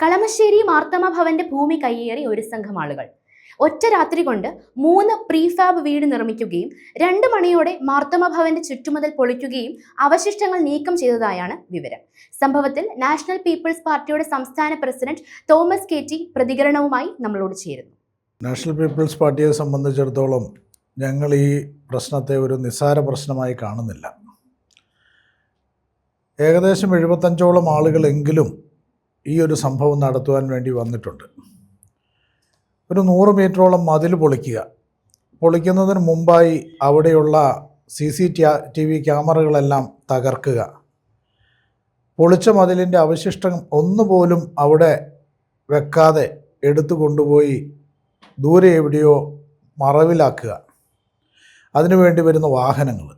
കളമശ്ശേരി മാർത്തമ ഭവന്റെ ഭൂമി കയ്യേറി ഒരു സംഘം ആളുകൾ. ഒറ്റ രാത്രി കൊണ്ട് മൂന്ന് പ്രീഫാബ് വീട് നിർമ്മിക്കുകയും രണ്ട് മണിയോടെ മാർത്തമ ഭവന്റെ ചുറ്റുമതിൽ പൊളിക്കുകയും അവശിഷ്ടങ്ങൾ നീക്കം ചെയ്തതായാണ് വിവരം. സംഭവത്തിൽ നാഷണൽ പീപ്പിൾസ് പാർട്ടിയുടെ സംസ്ഥാന പ്രസിഡന്റ് തോമസ് കെ ടി പ്രതികരണവുമായി നമ്മളോട് ചേരുന്നു. നാഷണൽ പീപ്പിൾസ് പാർട്ടിയെ സംബന്ധിച്ചിടത്തോളം ഞങ്ങൾ ഈ പ്രശ്നത്തെ ഒരു നിസ്സാര പ്രശ്നമായി കാണുന്നില്ല. ഏകദേശം എഴുപത്തഞ്ചോളം ആളുകളെങ്കിലും ഈ ഒരു സംഭവം നടത്തുവാൻ വേണ്ടി വന്നിട്ടുണ്ട്. ഒരു നൂറ് മീറ്ററോളം മതിൽ പൊളിക്കുക. പൊളിക്കുന്നതിന് മുമ്പായി അവിടെയുള്ള സി സി ടി വി ക്യാമറകളെല്ലാം തകർക്കുക. പൊളിച്ച മതിലിന്റെ അവശിഷ്ടം ഒന്നുപോലും അവിടെ വെക്കാതെ എടുത്തു കൊണ്ടുപോയി ദൂരെ എവിടെയോ മറവിലാക്കുക. അതിനുവേണ്ടി വരുന്ന വാഹനങ്ങൾ.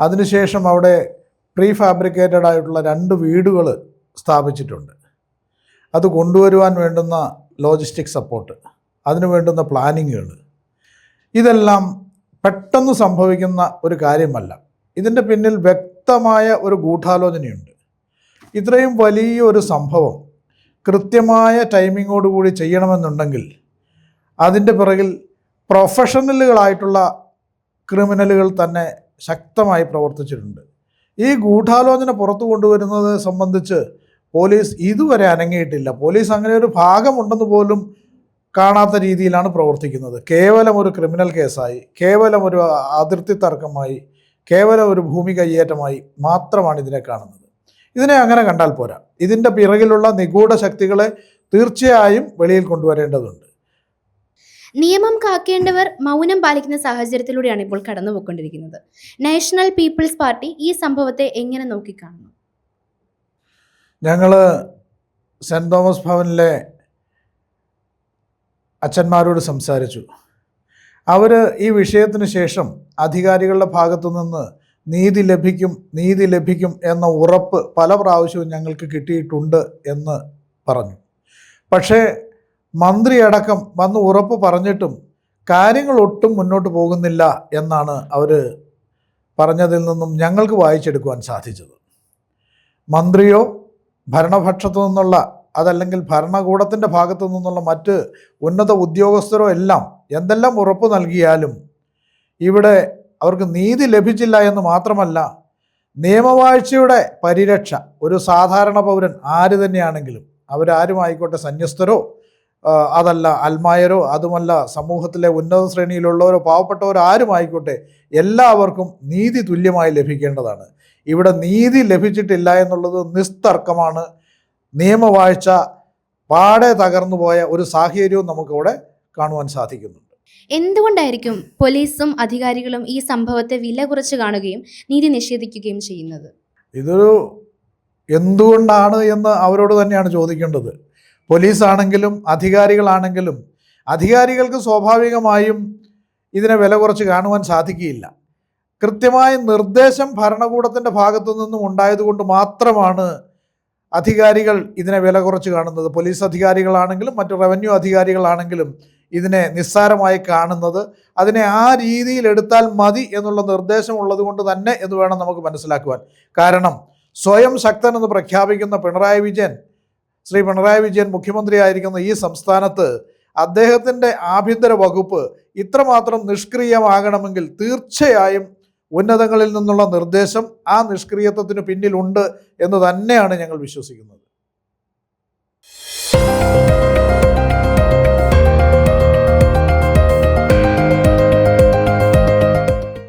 അതിനുശേഷം അവിടെ പ്രീ ഫാബ്രിക്കേറ്റഡ് ആയിട്ടുള്ള രണ്ട് വീടുകൾ സ്ഥാപിച്ചിട്ടുണ്ട്. അത് കൊണ്ടുവരുവാൻ വേണ്ടുന്ന ലോജിസ്റ്റിക് സപ്പോർട്ട് അതിനു വേണ്ടുന്ന പ്ലാനിങ്ങുകൾ ഇതെല്ലാം പെട്ടെന്ന് സംഭവിക്കുന്ന ഒരു കാര്യമല്ല. ഇതിന്റെ പിന്നിൽ വ്യക്തമായ ഒരു ഗൂഢാലോചനയുണ്ട്. ഇത്രയും വലിയ ഒരു സംഭവം കൃത്യമായ ടൈമിങ്ങോടുകൂടി ചെയ്യണമെന്നുണ്ടെങ്കിൽ അതിന്റെ പിറകിൽ പ്രൊഫഷണലുകളായിട്ടുള്ള ക്രിമിനലുകൾ തന്നെ ശക്തമായി പ്രവർത്തിച്ചിട്ടുണ്ട്. ഈ ഗൂഢാലോചന പുറത്തു കൊണ്ടുവരുന്നത് സംബന്ധിച്ച് പോലീസ് ഇതുവരെ അനങ്ങിയിട്ടില്ല. പോലീസ് അങ്ങനെ ഒരു ഭാഗമുണ്ടെന്ന് പോലും കാണാത്ത രീതിയിലാണ് പ്രവർത്തിക്കുന്നത്. കേവലം ഒരു ക്രിമിനൽ കേസായി കേവലം ഒരു അതിർത്തി തർക്കമായി കേവലം ഒരു ഭൂമി കയ്യേറ്റമായി മാത്രമാണ് ഇതിനെ കാണുന്നത്. ഇതിനെ അങ്ങനെ കണ്ടാൽ പോരാ. ഇതിന്റെ പിറകിലുള്ള നിഗൂഢ ശക്തികളെ തീർച്ചയായും വെളിയിൽ കൊണ്ടുവരേണ്ടതുണ്ട്. നിയമം കാക്കേണ്ടവർ മൗനം പാലിക്കുന്ന സാഹചര്യത്തിലൂടെയാണ് ഇപ്പോൾ കടന്നുപോയിക്കൊണ്ടിരിക്കുന്നത്. നാഷണൽ പീപ്പിൾസ് പാർട്ടി ഈ സംഭവത്തെ എങ്ങനെ നോക്കിക്കാണുന്നു? ഞങ്ങൾ സെന്റ് തോമസ് ഭവനിലെ അച്ഛന്മാരോട് സംസാരിച്ചു. അവർ ഈ വിഷയത്തിന് ശേഷം അധികാരികളുടെ ഭാഗത്തു നിന്ന് നീതി ലഭിക്കും നീതി ലഭിക്കും എന്ന ഉറപ്പ് പല പ്രാവശ്യവും ഞങ്ങൾക്ക് കിട്ടിയിട്ടുണ്ട് എന്ന് പറഞ്ഞു. പക്ഷേ മന്ത്രി അടക്കം വന്ന് ഉറപ്പ് പറഞ്ഞിട്ടും കാര്യങ്ങൾ ഒട്ടും മുന്നോട്ട് പോകുന്നില്ല എന്നാണ് അവർ പറഞ്ഞതിൽ നിന്നും ഞങ്ങൾക്ക് വായിച്ചെടുക്കുവാൻ സാധിച്ചത്. മന്ത്രിയോ ഭരണപക്ഷത്തു നിന്നുള്ള അതല്ലെങ്കിൽ ഭരണകൂടത്തിന്റെ ഭാഗത്തു നിന്നുള്ള മറ്റ് ഉന്നത ഉദ്യോഗസ്ഥരോ എല്ലാം എന്തെല്ലാം ഉറപ്പ് നൽകിയാലും ഇവിടെ അവർക്ക് നീതി ലഭിച്ചില്ല എന്ന് മാത്രമല്ല നിയമവാഴ്ചയുടെ പരിരക്ഷ ഒരു സാധാരണ പൗരൻ ആര് തന്നെയാണെങ്കിലും അവരാരുമായിക്കോട്ടെ സന്യസ്തരോ അതല്ല അൽമായരോ അതുമല്ല സമൂഹത്തിലെ ഉന്നത ശ്രേണിയിലുള്ളവരോ പാവപ്പെട്ടവരോ ആരുമായിക്കോട്ടെ എല്ലാവർക്കും നീതി തുല്യമായി ലഭിക്കേണ്ടതാണ്. ഇവിടെ നീതി ലഭിച്ചിട്ടില്ല എന്നുള്ളത് നിസ്തർക്കമാണ്. നിയമവാഴ്ച പാടെ തകർന്നു പോയ ഒരു സാഹചര്യവും നമുക്കിവിടെ കാണുവാൻ സാധിക്കുന്നുണ്ട്. എന്തുകൊണ്ടായിരിക്കും പോലീസും അധികാരികളും ഈ സംഭവത്തെ വില കുറച്ച് കാണുകയും നീതി നിഷേധിക്കുകയും ചെയ്യുന്നത്? ഇതൊരു എന്തുകൊണ്ടാണ് എന്ന് അവരോട് തന്നെയാണ് ചോദിക്കേണ്ടത്. പോലീസാണെങ്കിലും അധികാരികളാണെങ്കിലും അധികാരികൾക്ക് സ്വാഭാവികമായും ഇതിനെ വില കുറച്ച് കാണുവാൻ സാധിക്കുകയില്ല. കൃത്യമായ നിർദ്ദേശം ഭരണകൂടത്തിന്റെ ഭാഗത്തു നിന്നും ഉണ്ടായതുകൊണ്ട് മാത്രമാണ് അധികാരികൾ ഇതിനെ വില കുറച്ച് കാണുന്നത്. പോലീസ് അധികാരികളാണെങ്കിലും മറ്റു റവന്യൂ അധികാരികളാണെങ്കിലും ഇതിനെ നിസ്സാരമായി കാണുന്നത്. അതിനെ ആ രീതിയിൽ എടുത്താൽ മതി എന്നുള്ള നിർദ്ദേശം ഉള്ളതുകൊണ്ട് തന്നെ എന്ന് വേണം നമുക്ക് മനസ്സിലാക്കുവാൻ. കാരണം സ്വയം ശക്തൻ എന്ന് പ്രഖ്യാപിക്കുന്ന പിണറായി വിജയൻ ശ്രീ പിണറായി വിജയൻ മുഖ്യമന്ത്രിയായിരിക്കുന്ന ഈ സംസ്ഥാനത്ത് അദ്ദേഹത്തിന്റെ ആഭ്യന്തര വകുപ്പ് ഇത്രമാത്രം നിഷ്ക്രിയമാകണമെങ്കിൽ തീർച്ചയായും ഉന്നതങ്ങളിൽ നിന്നുള്ള നിർദ്ദേശം ആ നിഷ്ക്രിയത്വത്തിന് പിന്നിലുണ്ട് എന്ന് തന്നെയാണ് ഞങ്ങൾ വിശ്വസിക്കുന്നത്.